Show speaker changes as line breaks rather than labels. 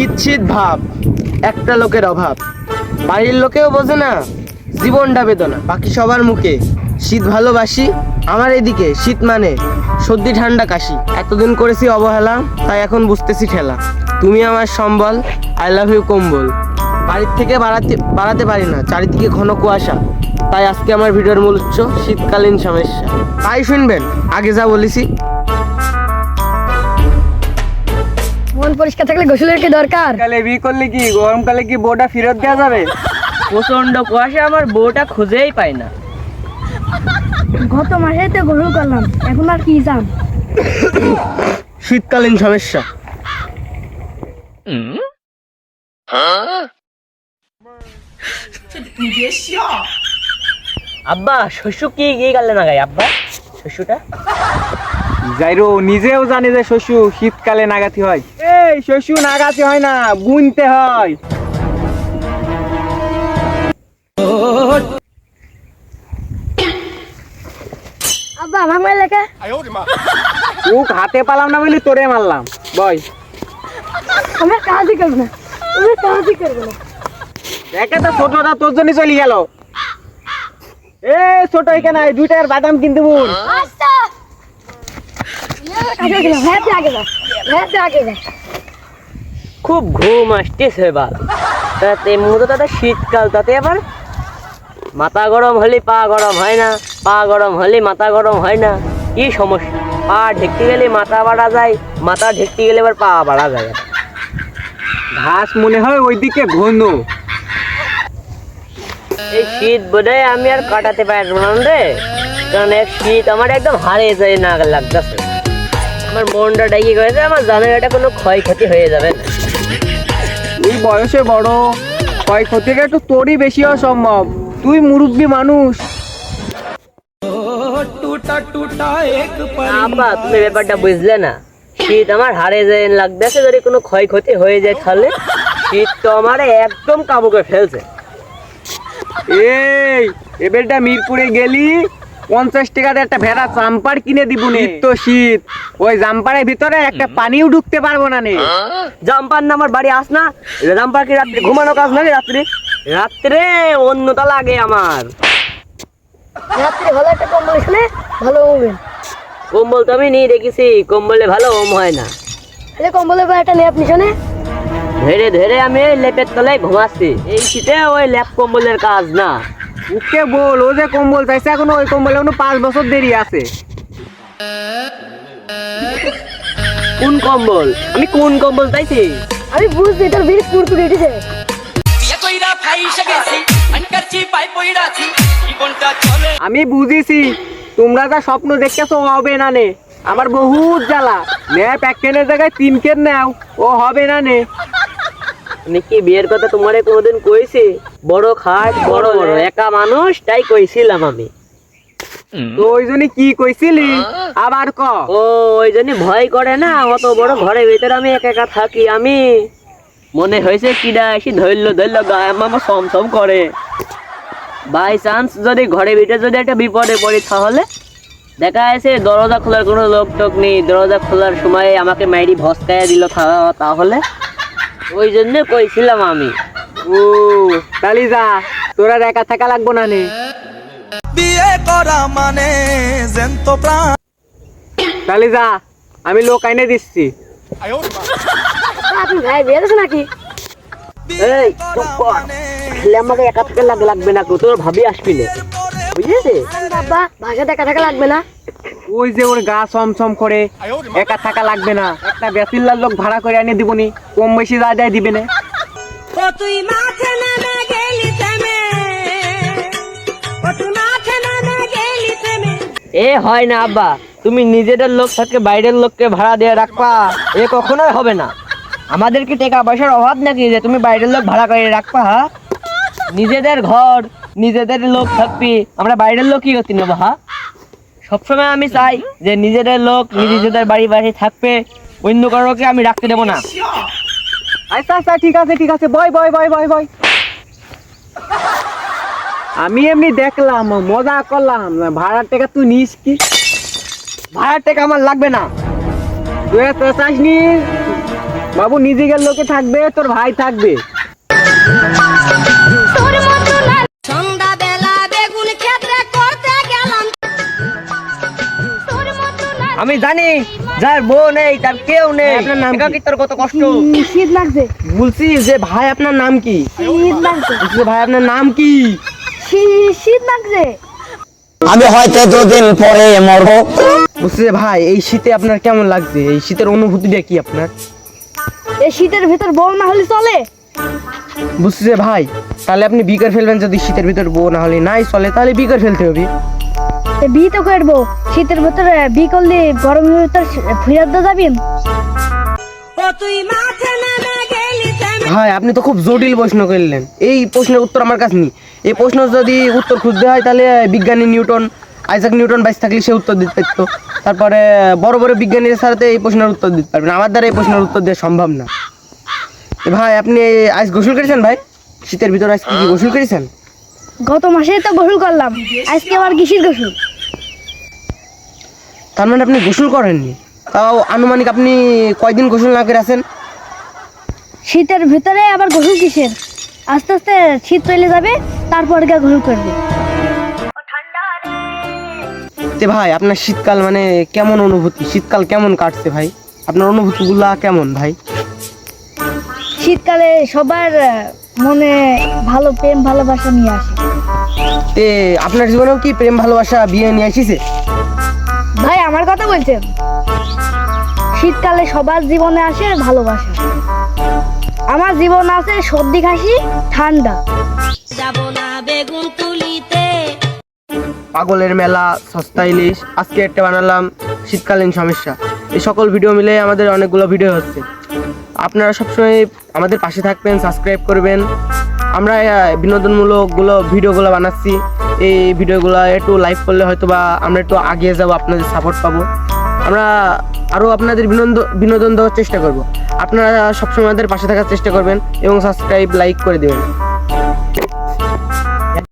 শীত শীত ভাব, একটা লোকের অভাব। বাড়ির লোকেও বোঝে না, জীবনটা বেদনা। বাকি সবার মুখে শীত ভালোবাসি, আমার এদিকে শীত মানে সর্দি, ঠান্ডা, কাশি। এতদিন করেছি অবহেলা, তাই এখন বুঝতেছি খেলা তুমি আমার সম্বল আই লাভ ইউ কম্বল। বাড়ির থেকে বাড়াতে বাড়াতে পারি না, চারিদিকে ঘন কুয়াশা। তাই আজকে আমার ভিডিওর মূল উৎস শীতকালীন সমস্যা। তাই শুনবেন, আগে যা বলেছি।
মন পরিষ্কার থাকলে গোসলের কি দরকার?
কালে বিয়ে করলে কি গরমকালে কি বউটা ফেরত দেওয়া যাবে?
প্রচণ্ড কুয়াশা আমার বউটা খুঁজেই পাই না।
গত মাসে তো গোসল করলাম এখন আর কি যাম?
শীতকালীন সমস্যা।
আব্বা শস্য কি গিয়ে গেলে না গাই আব্বা? শস্যটা
যাইরো নিজেও জানে যে শস্য শীতকালে নাগাতি হয়। এই শস্য নাগাতি হয় না বুনতে হয়।
আব্বা লেখা
হাতে পালাম না বলি তোরে মারলাম। বয়।
আমি কাজই করব না? আমি কাজই করব না?
দেখে তো ছোটটা তোর জন্য চলে গেল। এ ছোট এখানে আয়, দুইটার বাদাম কিনতে বুন
আচ্ছা। হ্যাঁ হ্যাঁ
খুব ঘুম আসতেছে বাল তাতে মতো তাতে শীতকাল তাতে আবার মাথা গরম হলে পা গরম হয় না পা গরম হলে মাথা গরম হয় না। কি সমস্যা? পা ঢেকতে গেলে মাথা বাড়া যায় মাথা ঢেকতে গেলে আবার পা বাড়া যায়।
ঘাস মনে হয় ওইদিকে ঘন।
এই শীত বোধহয় আমি আর কাটাতে পারব না রে? কারণ এক শীত আমার একদম হারে যায় না লাগতেছে। আমার মনটা ডাকি গেছে আমার জানা এটা কোনো ক্ষয়ক্ষতি হয়ে যাবে না।
তুই বয়সে বড় ক্ষয়ক্ষতিটা একটু তোরই বেশি হওয়া সম্ভব তুই মুরব্বী মানুষ।
আব্বা তুমি ব্যাপারটা বুঝলে না? শীত আমার হারে যায় লাগতেছে যদি কোনো ক্ষয়ক্ষতি হয়ে যায় তাহলে শীত তো আমার একদম কাবুকে ফেলছে।
এই এবারটা মিরপুরে গেলি পঞ্চাশ টাকার একটা ভেড়া জাম্পার কিনে দিব নে। তো শীত। ওই জাম্পারের ভিতরে একটা পানিও ঢুকতে পারব না নে।
জাম্পার না আমার বাড়ি আস না। জাম্পার কি রাত্রে ঘুমানো কাজ নাকি রাত্রে? রাত্রে অন্যতা লাগে আমার।
রাত্রে ভালো একটা কম্বল শুনে ভালো ঘুমবেন
কম্বল তো আমি নিয়ে রেখেছি কম্বলে ভালো ওম হয় না।
কম্বলের একটা লেপ নিশনে
ধীরে ধীরে আমি লেপের তলায় ঘুমাচ্ছি। এই শীতে ওই লেপ কম্বলের কাজ না।
ওকে বল ও যে কম্বল চাইছে এখনও ওই কম্বলে এখনও পাঁচ বছর দেরি আছে।
কোন কম্বল? আমি কোন কম্বল চাইছি?
আমি বুঝছি তোর বিড়ি টুর টুর উঠেছে
বিয়ে কইরা ফাইসা গেছি আনকারছি পাই পইরাছি জীবনটা চলে।
আমি বুঝেছি তোমরা যা স্বপ্ন দেখতেছো হবে না নে। আমার বহুত জ্বালা। ন্যাপ এক কেনের জায়গায় তিন কেন নাও ও হবে না নে।
আমি কি বিয়ের কথা তোমারে কোনোদিন কইছি? বড় খাট বড় বড় একা মানুষ তাই কইছিলাম আমি।
তো ওই জন্য কি কইছিলি? আবার ক?
ও ওই জন্য ভয় করে না অত বড় ঘরের ভিতরে আমি একা একা থাকি আমি। মনে হয়েছে কিডা এসে ধরল ধরল গায়ে আমার সমসম করে। বাই চান্স যদি ঘরের ভিতরে যদি একটা বিপদে পড়ি তাহলে? দেখা যাচ্ছে দরজা খোলার কোনো লোক টোক নেই। দরজা খোলার সময় আমাকে মাইরি ভস্কায়া দিল তাহলে? ওই জন্য কইছিলাম আমি।
ও তালি যা তোরা আর একা থাকা লাগবো না নে।
বিয়ে করা মানে জ্যান্ত প্রাণ।
তালি যা আমি লোক আইনে দিচ্ছি।
আপনি ভাই বিয়ে দিয়েছে নাকি?
এই চুপ কর তাহলে আমাকে একা থেকে লাগে লাগবে না তোর ভাবি আসবি না। বুঝেছে
বাবা ভাষা দেখা থাকা লাগবে না।
ওই যে ওর গা সমসম করে একা থাকা লাগবে না। একটা বেসিল্লার লোক ভাড়া করে এনে দিবনি কম বেশি যা যায় দিবে না।
তুই মাঠে গেলি
এ হয় না আব্বা তুমি নিজেদের লোক থাকতে বাইরের লোককে ভাড়া দিয়ে রাখবা এ কখনোই হবে না। আমাদের কি টাকা পয়সার অভাব নাকি যে তুমি বাইরের লোক ভাড়া করে রাখবা হ্যাঁ নিজেদের ঘর নিজেদের লোক থাকবি আমরা বাইরের লোক কি করতে নেব হ্যাঁ সবসময় আমি চাই যে নিজেদের লোক নিজেদের বাড়ি বাড়ি থাকবে। অন্য কারোকে আমি রাখতে দেবো না।
আচ্ছা আচ্ছা ঠিক আছে ঠিক আছে। বয় বয় বয় বয় বয়। আমি এমনি দেখলাম, মজা করলাম। ভাড়ার টাকা তুই নিস কি?
ভাড়ার টাকা আমার লাগবে না।
তুই তো চাসনি বাবু নিজেদের লোকে থাকবে, তোর ভাই থাকবে।
আমি জানি যার বউ নেই তার কেউ নেই।
আপনার নাম কি?
একাকিত্বের কত কষ্ট।
শীত লাগছে।
বলছি যে ভাই আপনার নাম কি?
শীত লাগছে।
যে ভাই আপনার নাম কি?
শীত লাগছে।
আমি হয়তো দুদিন পরে মরবো।
বলছি যে ভাই এই শীতে আপনার কেমন লাগছে? এই শীতের অনুভূতিটা কি আপনার?
এই শীতের ভিতর বউ না হলে চলে।
বুঝছি ভাই তাহলে আপনি বিকার ফেলবেন যদি শীতের ভিতর বউ না হলে। নাই চলে তাহলে বিকার ফেলতে হবে।
বি তো করব শীতের ভিতরে বি করলে গরমের ভিতর ফিরাতে যাবেন।
আপনি তো খুব জটিল প্রশ্ন করলেন। এই প্রশ্নের উত্তর আমার কাছে নেই। এই প্রশ্ন যদি উত্তর খুঁজতে হয় তাহলে বিজ্ঞানী নিউটন আইজাক নিউটন বাইশ থাকলে সে উত্তর দিতে পারতো। তারপরে বড় বড় বিজ্ঞানীর সাথে এই প্রশ্নের উত্তর দিতে পারবেন। আমার দ্বারা এই প্রশ্নের উত্তর দেওয়া সম্ভব না। ভাই আপনি আজ গোসল করেছেন ভাই? শীতের ভিতরে আজকে কি গোসল করেছেন?
গত মাসে তো গোসল করলাম। আজকে আবার কিসির গোসল?
তার মানে আপনি গোসল করেননি? তাও আনুমানিক আপনি কয়দিন গোসল না করে আছেন?
শীতের ভিতরে আবার গোসল কিসের? আস্তে আস্তে শীত চলে যাবে তারপর গা গোসল করবে।
তে ভাই আপনার শীতকাল মানে কেমন অনুভূতি? শীতকাল কেমন কাটছে ভাই? আপনার অনুভূতিগুলা কেমন ভাই?
শীতকালে সবার মনে ভালো প্রেম ভালোবাসা নিয়ে আসে।
তে আপনার জীবনেও কি প্রেম ভালোবাসা বিয়ে নিয়ে আসিছে
আমার কথা বলছেন শীতকালে সবার জীবনে আসে ভালোবাসা। আমার জীবন আছে সর্দি কাশি ঠান্ডা।
বেগুন
পাগলের মেলা সস্তা ইলিশ আজকে একটা বানালাম শীতকালীন সমস্যা। এই সকল ভিডিও মিলে আমাদের অনেকগুলো ভিডিও হচ্ছে। আপনারা সবসময় আমাদের পাশে থাকবেন সাবস্ক্রাইব করবেন। আমরা বিনোদনমূলকগুলো, ভিডিওগুলো বানাচ্ছি। এই ভিডিওগুলো একটু লাইক করলে হয়তো বা আমরা একটু আগিয়ে যাব, আপনাদের সাপোর্ট পাবো। আমরা আরও আপনাদের বিনোদন বিনোদন দেওয়ার চেষ্টা করব। আপনারা সবসময় আমাদের পাশে থাকার চেষ্টা করবেন এবং সাবস্ক্রাইব লাইক করে দেবেন।